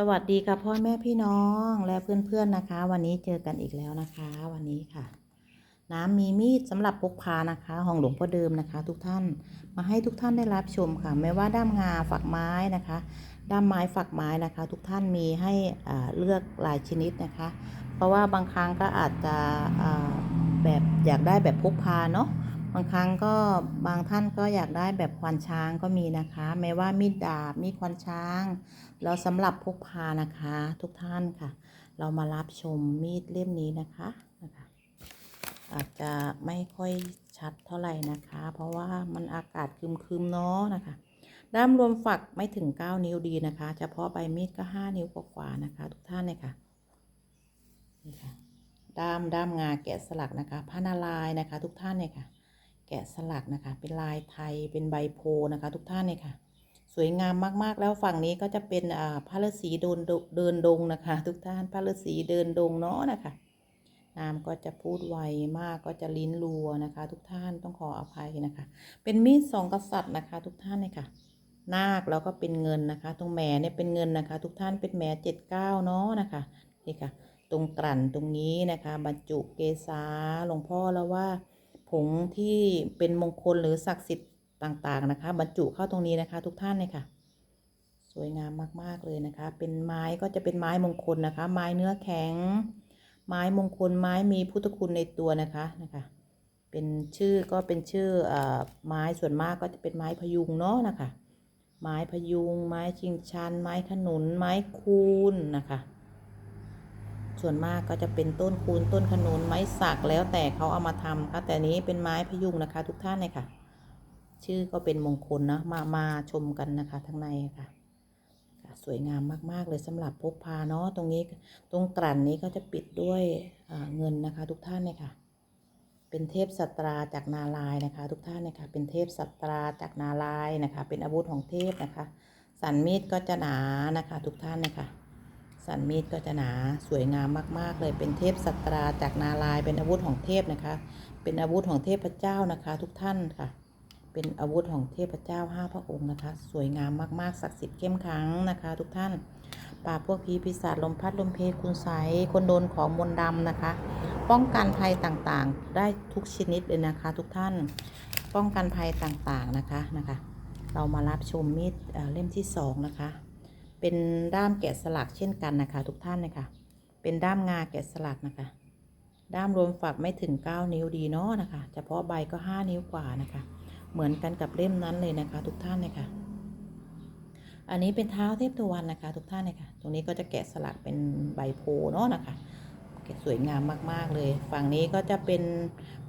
สวัสดีค่ะพ่อแม่พี่น้องและเพื่อนๆนะคะ วันนี้เจอกันอีกแล้วนะคะ วันนี้ค่ะ น้ำมีมีดสำหรับพกพานะคะของหลวงพ่อเดิมนะคะ ทุกท่านมาให้ทุกท่านได้รับชมค่ะ ไม่ว่าด้ามงาฝักไม้นะคะด้ามไม้ฝักไม้นะคะ ทุกท่านมีให้เลือกหลายชนิดนะคะ เพราะว่าบางครั้งก็อาจจะแบบอยากได้แบบพกพาเนาะ บางครั้งก็บางท่านก็อยากได้แบบควานช้างก็มีนะคะไม่ว่ามีดดาบมีดควานช้างแล้วสำหรับพกพานะคะ ทุกท่านค่ะ เรามารับชมมีดเล่มนี้นะคะนะคะ อาจจะไม่ค่อยชัดเท่าไหร่นะคะ เพราะว่ามันอากาศคึมๆเนาะนะคะ ด้ามรวมฝักไม่ถึง 9 นิ้วดีนะคะ เฉพาะใบมีดก็ 5 นิ้วกว่าๆนะคะ ทุกท่านเลยค่ะนี่ค่ะด้ามด้ามงาแกะสลักนะคะผ้านาลายนะคะ ทุกท่านเลยค่ะ แกะสลักนะคะ เป็นลายไทยเป็นใบโพนะคะ ทุกท่านเลยค่ะ สวยงามมากๆ แล้วฝั่งนี้ก็จะเป็นอ่าพระฤาษีเดินเดินดงนะคะ ทุกท่านพระฤาษีเดินดงเนาะนะคะนามก็จะพูดไวมากก็จะลิ้นรัวนะคะ ทุกท่านต้องขออภัยนะคะ เป็นมีดสองกษัตริย์นะคะ ทุกท่านเลยค่ะนาคแล้วก็เป็นเงินนะคะ ตรงแหมเนี่ยเป็นเงินนะคะ ทุกท่านเป็นแหมเจ็ดเก้าเนาะนะคะนี่ค่ะ ตรงกลั่นตรงนี้นะคะ บรรจุเกษาหลวงพ่อแล้วว่า งที่เป็นมงคลหรือศักดิ์สิทธิ์ต่างๆนะคะ บรรจุเข้าตรงนี้นะคะทุกท่านเลยค่ะ สวยงามมากๆเลยนะคะ เป็นไม้ก็จะเป็นไม้มงคลนะคะ ไม้เนื้อแข็ง ไม้มงคลไม้มีพุทธคุณในตัวนะคะนะคะ เป็นชื่อก็เป็นชื่อเอ่อไม้ส่วนมากก็จะเป็นไม้พยุงเนาะนะคะ ไม้พยุง ไม้ชิงชัน ไม้ขนุน ไม้คูนนะคะ ส่วนมากก็จะเป็นต้นคูนต้นขนุนไม้สักแล้วแต่เขาเอามาทำค่ะแต่นี้เป็นไม้พยุงนะคะ ทุกท่านเลยค่ะ ชื่อก็เป็นมงคลนะมามาชมกันนะคะทั้างในค่ะค่ะ สวยงามมากๆเลยสำหรับพกพาเนาะตรงนี้ตรงกลั่นนี้ก็จะปิดด้วยเงินนะคะ ทุกท่านเลยค่ะ เป็นเทพสัตราจากนาลายนะคะ ทุกท่านเลยค่ะเป็นเทพสัตราจากนาลายนะคะ เป็นอาวุธของเทพนะคะ สันมีดก็จะหนานะคะ ทุกท่านเลยค่ะ สันมีดก็จะหนาสวยงามมาก ๆ เลยเป็นเทพสัตราจากนาลายเป็นอาวุธของเทพนะคะ เป็นอาวุธของเทพเจ้านะคะ ทุกท่านค่ะ เป็นอาวุธของเทพเจ้าห้าพระองค์นะคะ สวยงามมากๆศักดิ์สิทธิ์เข้มขังนะคะ ทุกท่านปราบพวกผีปีศาจลมพัดลมเพคุณใสยคนโดนของมนต์ดำนะคะ ป้องกันภัยต่างๆ ได้ทุกชนิดเลยนะคะ ทุกท่านป้องกันภัยต่างๆนะคะนะคะ เรามารับชมมีดเเล่มที่สองนะคะ เป็นด้ามแกะสลักเช่นกันนะคะ ทุกท่านนะคะเป็นด้ามงาแกะสลักนะคะ ด้ามรวมฝักไม่ถึง 9 นิ้วดีเนาะนะคะเฉพาะใบก็ 5 นิ้วกว่านะคะ เหมือนกันกับเล่มนั้นเลยนะคะ ทุกท่านเลยค่ะอันนี้เป็นเท้าเทพตะวันนะคะ ทุกท่านเลยค่ะตรงนี้ก็จะแกะสลักเป็นใบโพเนาะนะคะแกะสวยงามมาก ๆ เลย ฝั่งนี้ก็จะเป็น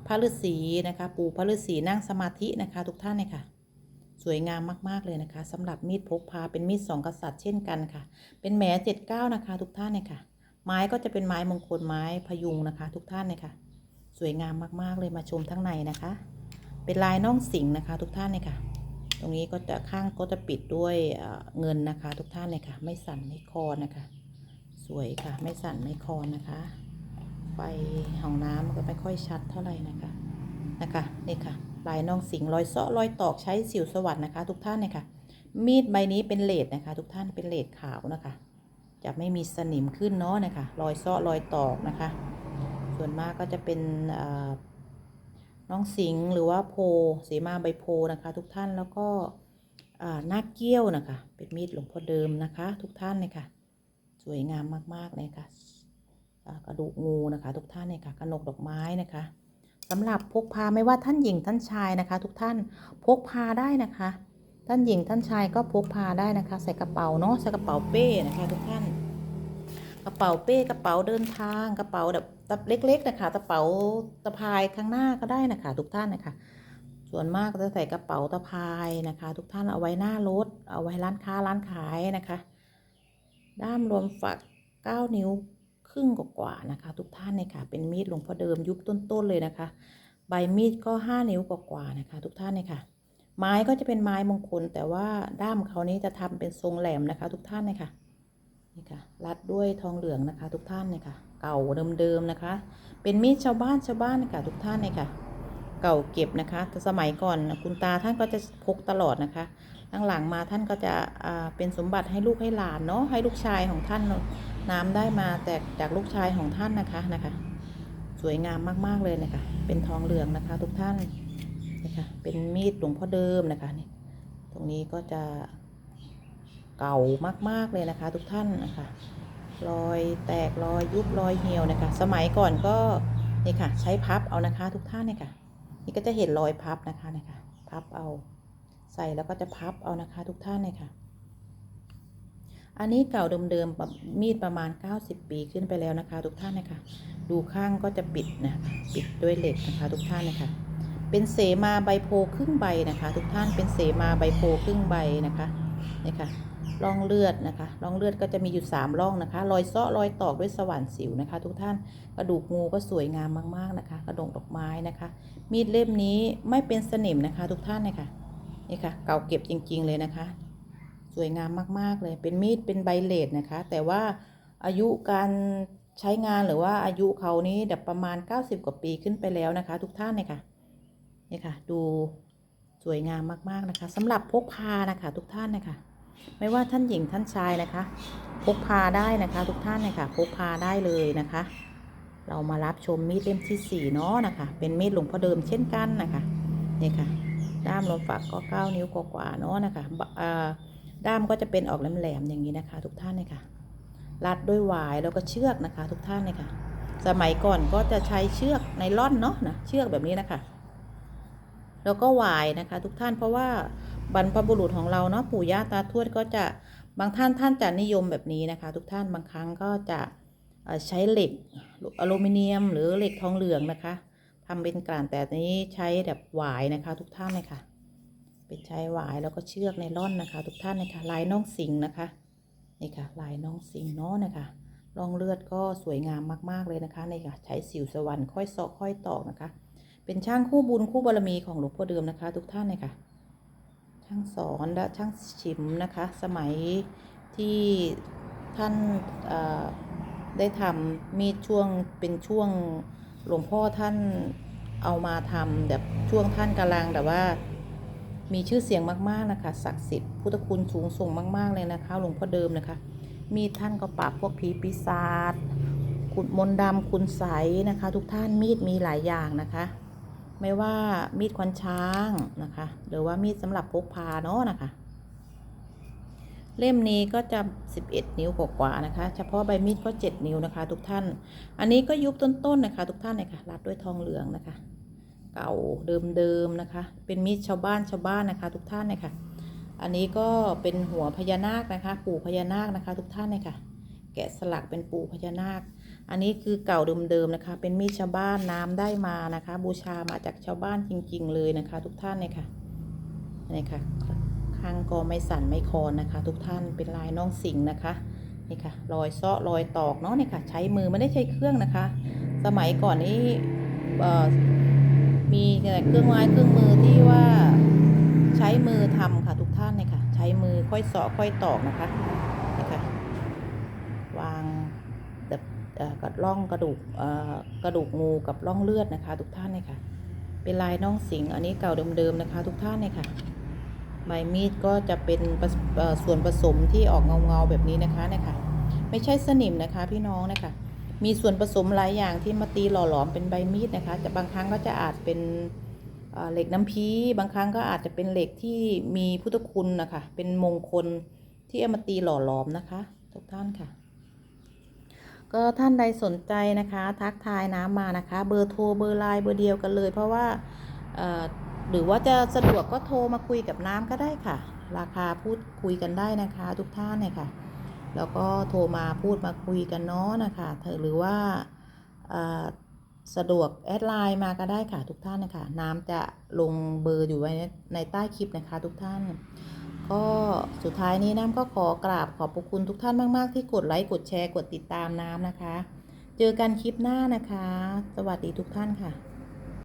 พระฤาษีนะคะ ปู่พระฤาษีนั่งสมาธินะคะ ทุกท่านเลยค่ะ วยงามมากๆเลยนะคะสำหรับมีดพกพาเป็นมีดสองกษัตริย์เช่นกันค่ะ เป็นแหมเจ็ดเก้านะคะ ทุกท่านเลยค่ะ ไม้ก็จะเป็นไม้มงคลไม้พยุงนะคะ ทุกท่านเลยค่ะ สวยงามมากๆเลยมาชมทั้งในนะคะ เป็นลายน่องสิงนะคะ ทุกท่านเลยค่ะ ตรงนี้ก็จะข้างก็จะปิดด้วยเอ่อเงินนะคะ ทุกท่านเลยค่ะ ไม่สั่นไม่คลอนนะคะ สวยค่ะ ไม่สั่นไม่คลอนนะคะไฟห้องน้ำก็ไม่ค่อยชัดเท่าไหร่นะคะนะคะนี่ค่ะ ลายน่องสิงรอยเซาะรอยตอกใช้สิวสวัสดนะคะ ทุกท่านเลยค่ะมีดใบนี้เป็นเลดนะคะ ทุกท่านเป็นเลดขาวนะคะ จะไม่มีสนิมขึ้นเนาะนะคะรอยเซาะรอยตอกนะคะ ส่วนมากก็จะเป็นน้องสิงห์หรือว่าโพสีมาใบโพนะคะ ทุกท่านแล้วก็อ่าหน้าเกี้ยวนะคะ เป็นมีดหลวงพ่อเดิมนะคะ ทุกท่านเลยค่ะ สวยงามมากๆเลยค่ะกระดูกงูนะคะ ทุกท่านเลยค่ะกระหนกดอกไม้นะคะ สำหรับพกพาไม่ว่าท่านหญิงท่านชายนะคะ ทุกท่านพกพาได้นะคะ ท่านหญิงท่านชายก็พกพาได้นะคะ ใส่กระเป๋าเนาะใส่กระเป๋าเป้นะคะ ทุกท่าน กระเป๋าเป้กระเป๋าเดินทางกระเป๋าแบบเล็ก ๆ นะคะกระเป๋าตะพายข้างหน้าก็ได้นะคะ ทุกท่านนะคะ ส่วนมากจะใส่กระเป๋าตะพายนะคะ ทุกท่านเอาไว้หน้ารถเอาไว้ร้านค้าร้านขายนะคะ ด้ามรวมฝัก9นิ้ว รึ่งกว่าๆนะคะ ทุกท่านเลยค่ะ เป็นมีดหลวงพ่อเดิมยุคต้นๆเลยนะคะ ใบมีดก็ 5 นิ้วกว่าๆนะคะ ทุกท่านเลยค่ะ ไม้ก็จะเป็นไม้มงคล แต่ว่าด้ามเขานี้จะทำเป็นทรงแหลมนะคะ ทุกท่านเลยค่ะนี่ค่ะรัดด้วยทองเหลืองนะคะ ทุกท่านเลยค่ะ เก่าเดิมๆนะคะ เป็นมีดชาวบ้านชาวบ้านนะคะทุกท่านเลยค่ะเก่าเก็บนะคะแต่สมัยก่อนคุณตาท่านก็จะพกตลอดนะคะ หลังๆมาท่านก็จะเป็นสมบัติให้ลูกให้หลานเนาะให้ลูกชายของท่าน น้ำได้มาแต่จากลูกชายของท่านนะคะนะคะ สวยงามมากๆเลยนะคะ เป็นทองเหลืองนะคะ ทุกท่านนะคะ เป็นมีดหลวงพ่อเดิมนะคะนี่ตรงนี้ก็จะเก่ามากๆเลยนะคะ ทุกท่านนะคะรอยแตกรอยยุบรอยเหี่ยวนะคะ สมัยก่อนก็นี่ค่ะ ใช้พับเอานะคะ ทุกท่านเนี่ยค่ะ นี่ก็จะเห็นรอยพับนะคะเนี่ยค่ะ พับเอาใส่แล้วก็จะพับเอานะคะ ทุกท่านเนี่ยค่ะ อันนี้เก่าเดิมๆแบบมีดประมาณ 90 ปีขึ้นไปแล้วนะคะ ทุกท่านนะคะ ดูข้างก็จะปิดนะปิดด้วยเหล็กนะคะ ทุกท่านนะคะเป็นเสมาใบโพครึ่งใบนะคะ ทุกท่านเป็นเสมาใบโพครึ่งใบนะคะนี่ค่ะร่องเลือดนะคะร่องเลือดก็จะมีอยู่3ร่องนะคะ รอยเซาะรอยตอกด้วยสว่านสิวนะคะ ทุกท่านกระดูกงูก็สวยงามมากๆนะคะ กระดงดอกไม้นะคะ มีดเล่มนี้ไม่เป็นสนิมนะคะ ทุกท่านนะคะนี่ค่ะเก่าเก็บจริง ๆเลยนะคะ วยงามมาก ๆ เลย เป็นมีดเป็นใบเลดนะคะ แต่ว่าอายุการใช้งานหรือว่าอายุเขานี้แบบประมาณ 90 กว่าปีขึ้นไปแล้วนะคะ ทุกท่านเนี่ยค่ะนี่ค่ะ ดูสวยงามมาก ๆ นะคะสำหรับพกพานะคะ ทุกท่านนะคะไม่ว่าท่านหญิงท่านชายนะคะ พกพาได้นะคะ ทุกท่านนะคะพกพาได้เลยนะคะ เรามารับชมมีดเล่มที่สี่เนาะนะคะ เป็นมีดหลวงพ่อเดิมเช่นกันนะคะนี่ค่ะด้ามลมฝักก็เก้านิ้วกว่าๆเนาะนะคะอ่า ด้ามก็จะเป็นออกแหลมๆอย่างนี้นะคะ ทุกท่านเลยค่ะ รัดด้วยหวายแล้วก็เชือกนะคะ ทุกท่านเลยค่ะ สมัยก่อนก็จะใช้เชือกไนล่อนเนาะนะเชือกแบบนี้นะคะแล้วก็หวายนะคะ ทุกท่านเพราะว่าบรรพบุรุษของเราเนาะปู่ย่าตาทวดก็จะบางท่านท่านจะนิยมแบบนี้นะคะ ทุกท่านบางครั้งก็จะใช้เหล็กอลูมิเนียม หรือเหล็กทองเหลืองนะคะทำเป็นกลั่นแต่นนี้ใช้แบบหวายนะคะ ทุกท่านเลยค่ะ เป็นใช้หวายแล้วก็เชือกไนล่อนนะคะ ทุกท่านเลยค่ะลายน้องสิงห์นะคะ นี่ค่ะลายน้องสิงห์เนาะนะคะรองเลือดก็สวยงามมากๆเลยนะคะนี่ค่ะใช้สิวสวรรค์ค่อยเสาะค่อยตอกนะคะ เป็นช่างคู่บุญคู่บารมีของหลวงพ่อเดิมนะคะ ทุกท่านเลยค่ะ ช่างสอนและช่างชิมนะคะ สมัยที่ท่านเอ่อได้ทำมีช่วงเป็นช่วงหลวงพ่อท่านเอามาทำแบบช่วงท่านกำลังแต่ว่า มีชื่อเสียงมากๆนะคะศักดิ์สิทธิ์พุทธคุณสูงส่งมากๆเลยนะคะ หลวงพ่อเดิมนะคะ มีท่านก็ปราบพวกผีปีศาจขุดมนต์ดำคุณใสนะคะ ทุกท่านมีดมีหลายอย่างนะคะ ไม่ว่ามีดควันช้างนะคะ หรือว่ามีดสำหรับพกพาเนาะนะคะ เล่มนี้ก็จะ 11 นิ้วกว่าๆนะคะ เฉพาะใบมีดก็ 7 นิ้วนะคะ ทุกท่าน อันนี้ก็ยุบต้นๆนะคะ ทุกท่านเลยค่ะรัดด้วยทองเหลืองนะคะ เก่าเดิมๆนะคะ เป็นมีดชาวบ้านชาวบ้านนะคะทุกท่านเลยค่ะ อันนี้ก็เป็นหัวพญานาคนะคะ ปู่พญานาคนะคะ ทุกท่านเลยค่ะ แกะสลักเป็นปู่พญานาค อันนี้คือเก่าเดิมๆนะคะ เป็นมีดชาวบ้านน้ำได้มานะคะ บูชามาจากชาวบ้านจริง ๆ เลยนะคะ ทุกท่านเลยค่ะนี่ค่ะข้างก็ไม่สั่นไม่คลอนนะคะ ทุกท่านเป็นลายน้องสิงห์นะคะนี่ค่ะรอยเซาะรอยตอกเนาะนี่ค่ะ ใช้มือไม่ได้ใช้เครื่องนะคะ สมัยก่อนนี้เอ่อ มีแต่เครื่องไม้เครื่องมือที่ว่าใช้มือทำค่ะทุกท่านเนี่ยค่ะ ใช้มือค่อยเสาะค่อยตอกนะคะนี่ค่ะวางแบบเอ่อกระล่องกระดูกเอ่อกระดูกงูกับร่องเลือดนะคะ ทุกท่านเลยค่ะ เป็นลายน่องสิงอันนี้เก่าเดิมๆนะคะ ทุกท่านเลยค่ะใบมีดก็จะเป็นส่วนผสมที่ออกเงาๆแบบนี้นะคะนี่ค่ะไม่ใช่สนิมนะคะพี่น้องนะคะ มีส่วนผสมหลายอย่างที่มาตีหล่อหลอมเป็นใบมีดนะคะแต่บางครั้งก็จะอาจเป็นเหล็กน้ำพีบางครั้งก็อาจจะเป็นเหล็กที่มีพุทธคุณนะคะ เป็นมงคลที่เอามาตีหล่อหลอมนะคะ ทุกท่านค่ะ ก็ท่านใดสนใจนะคะ ทักทายน้ำมานะคะ เบอร์โทรเบอร์ไลน์เบอร์เดียวกันเลย เพราะว่าหรือว่าจะสะดวกก็โทรมาคุยกับน้ำก็ได้ค่ะ ราคาพูดคุยกันได้นะคะ ทุกท่านเนี่ยค่ะ แล้วก็โทรมาพูดมาคุยกันเนาะนะคะเธอหรือว่าสะดวกแอดไลน์มาก็ได้ค่ะทุกท่านนะคะน้ำจะลงเบอร์อยู่ไว้ในใต้คลิปนะคะทุกท่าน ก็สุดท้ายนี้น้ำก็ขอกราบขอบพระคุณทุกท่านมากๆ ที่กดไลค์กดแชร์กดติดตามน้ำนะคะ เจอกันคลิปหน้านะคะ สวัสดีทุกท่านค่ะ